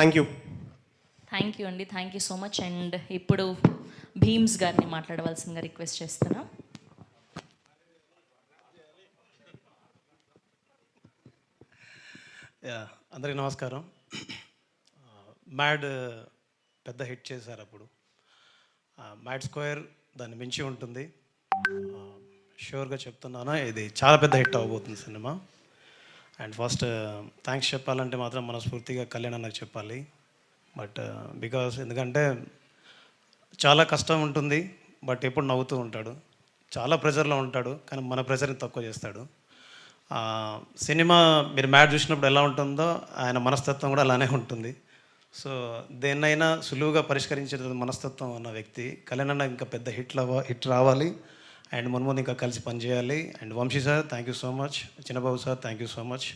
Thank you thank you అండి thank you so much and ఇప్పుడు భీమ్స్ గారిని మాట్లాడవలసిందిగా రిక్వెస్ట్ చేస్తున్నా. యా అందరికీ నమస్కారం. మ్యాడ్ పెద్ద హిట్ చేశారు అప్పుడు. మ్యాడ్ స్క్వేర్ దాన్ని మించి ఉంటుంది. షూర్గా చెప్తున్నాను. ఇది చాలా పెద్ద హిట్ అవ్వబోతుంది సినిమా. అండ్ ఫస్ట్ థ్యాంక్స్ చెప్పాలంటే మాత్రం మనస్ఫూర్తిగా కళ్యాణ్ అన్నకు చెప్పాలి. బట్ uh, బికాస్ ఎందుకంటే చాలా కష్టం ఉంటుంది బట్ ఎప్పుడు నవ్వుతూ ఉంటాడు. చాలా ప్రెజర్లో ఉంటాడు కానీ మన ప్రెజర్ని తక్కువ చేస్తాడు. సినిమా మీరు మ్యాట్ చూసినప్పుడు ఎలా ఉంటుందో ఆయన మనస్తత్వం కూడా అలానే ఉంటుంది. సో దేన్నైనా సులువుగా పరిష్కరించే మనస్తత్వం ఉన్న వ్యక్తి కళ్యాణ్ అన్న ఇంకా పెద్ద హిట్ అవ్వ హిట్ రావాలి. అండ్ మున్ముందు ఇంకా కలిసి పనిచేయాలి. And Vamsi sir thank you so much Chinnababu sir thank you so much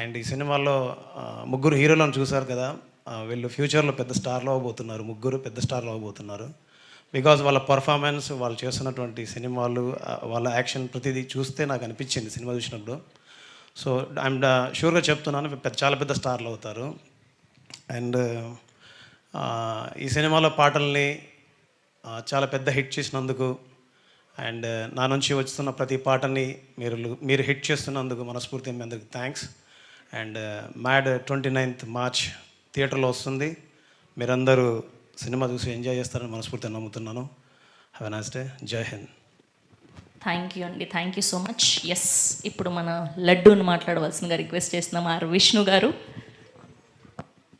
and ఈ సినిమాలో ముగ్గురు హీరోలను చూశారు కదా. వీళ్ళు ఫ్యూచర్లో పెద్ద స్టార్లో అవ్వబోతున్నారు ముగ్గురు పెద్ద స్టార్లో అవ్వబోతున్నారు బికాజ్ వాళ్ళ పర్ఫార్మెన్స్ వాళ్ళు చేస్తున్నటువంటి సినిమాలు వాళ్ళ యాక్షన్ ప్రతిదీ చూస్తే నాకు అనిపించింది సినిమా చూసినప్పుడు. సో ఐమ్ షూర్గా చెప్తున్నాను పెద్ద చాలా పెద్ద స్టార్లు అవుతారు. అండ్ ఈ సినిమాలో పాటల్ని చాలా పెద్ద హిట్ చేసినందుకు అండ్ నా నుంచి వస్తున్న ప్రతి పాటని మీరు మీరు హిట్ చేస్తున్నందుకు మనస్ఫూర్తిగా మీ అందరికి thanks and uh, mad twenty ninth March థియేటర్లో వస్తుంది. మీరందరూ సినిమా చూసి ఎంజాయ్ చేస్తారని మనస్ఫూర్తిగా నమ్ముతున్నాను. Have a nice day Jai Hind. Thank you అండి. Thank you so much yes ఇప్పుడు మన లడ్డూని మాట్లాడవలసిందిగా రిక్వెస్ట్ చేస్తున్నాం ఆర్ విష్ణు గారు.